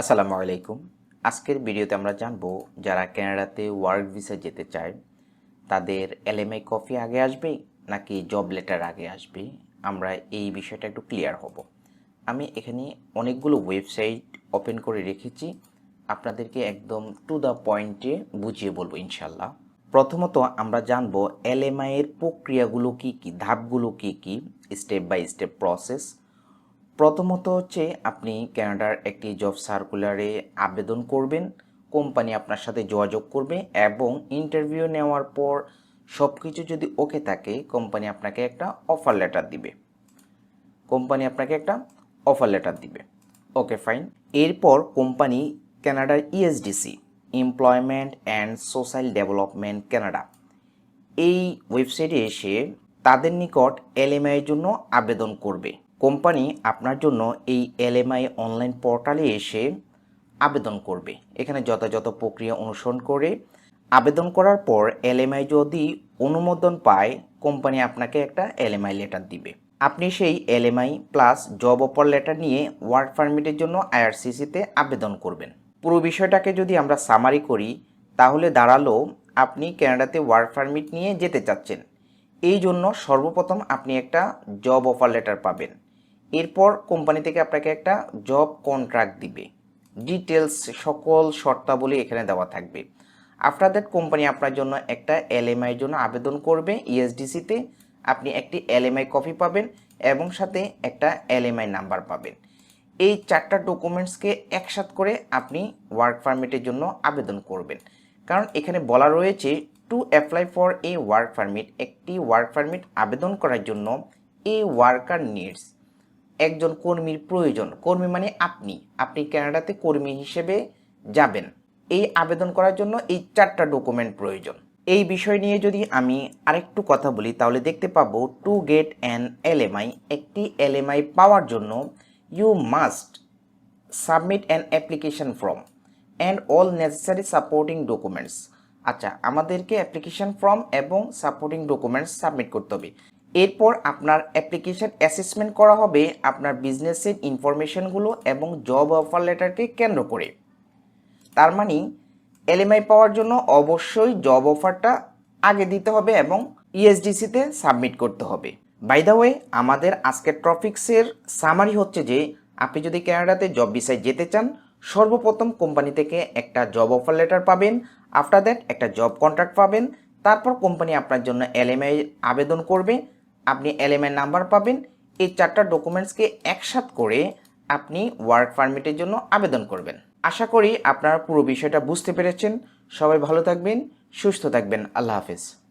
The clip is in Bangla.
আসসালামু আলাইকুম। আজকের ভিডিওতে আমরা জানব, যারা কানাডাতে ওয়ার্ক ভিসা যেতে চায়, তাদের এলএমআই কপি আগে আসবে নাকি জব লেটার আগে আসবে? আমরা এই বিষয়টা একটু ক্লিয়ার হব। আমি এখানে অনেকগুলো ওয়েবসাইট ওপেন করে রেখেছি। আপনাদেরকে একদম টু দ্য পয়েন্টে বুঝিয়ে বলব ইনশাল্লাহ প্রথমত আমরা জানব এলএমআই এর প্রক্রিয়াগুলো কি কি, ধাপগুলো কি কি, স্টেপ বাই স্টেপ প্রসেস। প্রথমত হচ্ছে আপনি ক্যানাডার একটি জব সার্কুলারে আবেদন করবেন কোম্পানি আপনার সাথে যোগাযোগ করবে এবং ইন্টারভিউ নেওয়ার পর সব কিছু যদি ওকে থাকে কোম্পানি আপনাকে একটা অফার লেটার দিবে। কোম্পানি আপনাকে একটা অফার লেটার দিবে। ওকে ফাইন এরপর company ক্যানাডার ESDC employment and social development Canada এই ওয়েবসাইটে এসে তাদের নিকট এলএমআই এর জন্য আবেদন করবে। কোম্পানি আপনার জন্য এই এলএমআই অনলাইন পোর্টালে এসে আবেদন করবে। এখানে যথাযথ প্রক্রিয়া অনুসরণ করে আবেদন করার পর এলএমআই যদি অনুমোদন পায়, কোম্পানি আপনাকে একটা এলএমআই লেটার দিবে। আপনি সেই LMI plus job offer letter নিয়ে ওয়ার্ক পারমিটের জন্য আইআরসিসিতে আবেদন করবেন। পুরো বিষয়টাকে যদি আমরা সামারি করি, তাহলে দাঁড়াল আপনি কানাডাতে ওয়ার্ক পারমিট নিয়ে যেতে চাচ্ছেন। এই জন্য সর্বপ্রথম আপনি একটা জব অফার লেটার পাবেন। এরপর কোম্পানি থেকে আপনাকে একটা জব কন্ট্রাক্ট দিবে। ডিটেলস সকল শর্তাবলী এখানে দেওয়া থাকবে। আফটার দ্যাট কোম্পানি আপনার জন্য একটা এলএমআই জন্য আবেদন করবে। ইএসডিসিতে আপনি একটি এলএমআই কপি পাবেন এবং সাথে একটা এলএমআই নাম্বার পাবেন। এই চারটা ডকুমেন্টসকে একসাথ করে আপনি ওয়ার্ক পারমিটের জন্য আবেদন করবেন। কারণ এখানে বলা রয়েছে to apply for a work permit একটি ওয়ার্ক পারমিট আবেদন করার জন্য এ ওয়ার্কার নিডস একজন কর্মীর প্রয়োজন। কর্মী মানে আপনি। আপনি কানাডাতে কর্মী হিসেবে যাবেন। এই আবেদন করার জন্য এই চারটা ডকুমেন্ট প্রয়োজন। এই বিষয় নিয়ে যদি আমি আরেকটু কথা বলি, তাহলে দেখতে পাবো টু গেট অ্যান এলএমআই। একটি এলএমআই পাওয়ার জন্য you must submit an application form and all necessary supporting documents. আচ্ছা আমাদেরকে অ্যাপ্লিকেশন ফর্ম এবং সাপোর্টিং ডকুমেন্টস সাবমিট করতে হবে। এরপর আপনার অ্যাপ্লিকেশন অ্যাসেসমেন্ট করা হবে আপনার বিজনেসের ইনফরমেশনগুলো এবং জব অফার লেটারকে কেন্দ্র করে। তার মানে এলএমআই পাওয়ার জন্য অবশ্যই জব অফারটা আগে দিতে হবে এবং ইএসডিসিতে সাবমিট করতে হবে। বাই দ্য ওয়ে আমাদের আজকের টপিক্সের সামারি হচ্ছে যে, আপনি যদি কানাডাতে জব বিষয়ে যেতে চান, সর্বপ্রথম কোম্পানি থেকে একটা জব অফার লেটার পাবেন আফটার দ্যাট একটা জব কন্ট্রাক্ট পাবেন, তারপর কোম্পানি আপনার জন্য এলএমআই আবেদন করবে আপনি এলিমেন্ট নাম্বার পাবেন। এই চারটা ডকুমেন্টসকে একসাথ করে আপনি ওয়ার্ক পারমিটের জন্য আবেদন করবেন। আশা করি আপনারা পুরো বিষয়টা বুঝতে পেরেছেন। সবাই ভালো থাকবেন, সুস্থ থাকবেন। আল্লাহ হাফেজ।